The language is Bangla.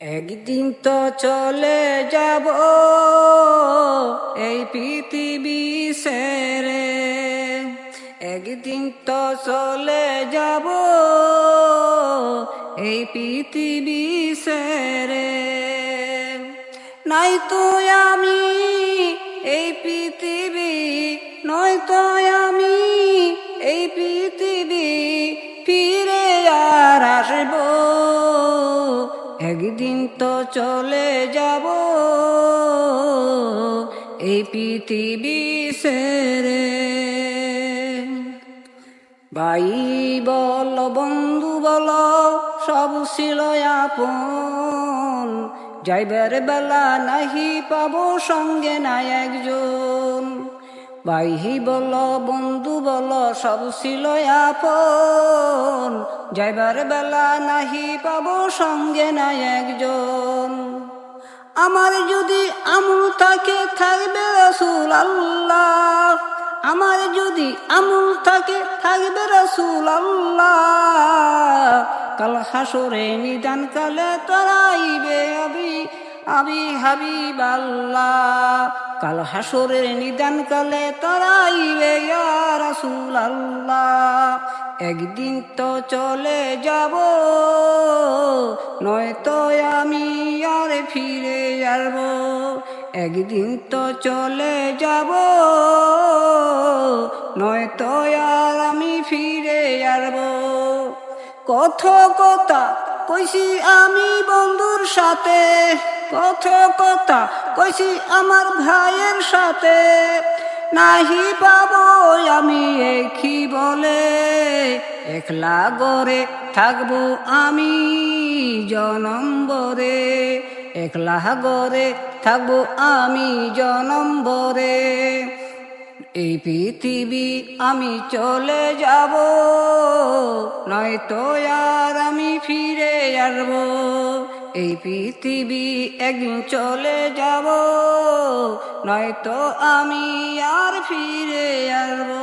একদিন তো চলে যাব এই পৃথিবী সেরে। একদিন তো চলে যাব এই পৃথিবী সেরে। নাই তো আমি এই পৃথিবী নয় তো একদিন তো চলে যাব এই পৃথিবী সেরে। ভাই বল, বন্ধু বল, সব ছিল আপন। যাইবার বেলা নাহি পাবো সঙ্গে না একজন। ভাই বল, বন্ধু বল, সব ছিল আপন। যাইবার বেলা নাহি পাব সঙ্গে নাই একজন। আমার যদি আমুল থাকে, থাকবে রসুল আল্লাহ আমার যদি আমুল থাকে, থাকবে রসুল আল্লাহ কাল হাসরে নিদান কালে তরাইবে আবি আবি হাবিব আল্লাহ কাল হাসরের নিদান কালে তরাইবে ইয়া রাসূল আল্লাহ একদিন তো চলে যাব নয় নয়তো আমি আর ফিরে যাব একদিন তো চলে যাব, নয়তো আর আমি ফিরে যাব কত কথা কইছি আমি সাথে কত কথা কইছি আমার ভাইয়ের সাথে। নাহি পাবো আমি একই বলে, একলা গরে থাকব আমি জনম্বরে একলা গরে থাকব আমি জনম্বরে এই পৃথিবী আমি চলে যাব, নয়তো আর আমি ফিরে আসব। এই পৃথিবী একদিন চলে যাব নয়তো আমি আর ফিরে আসব।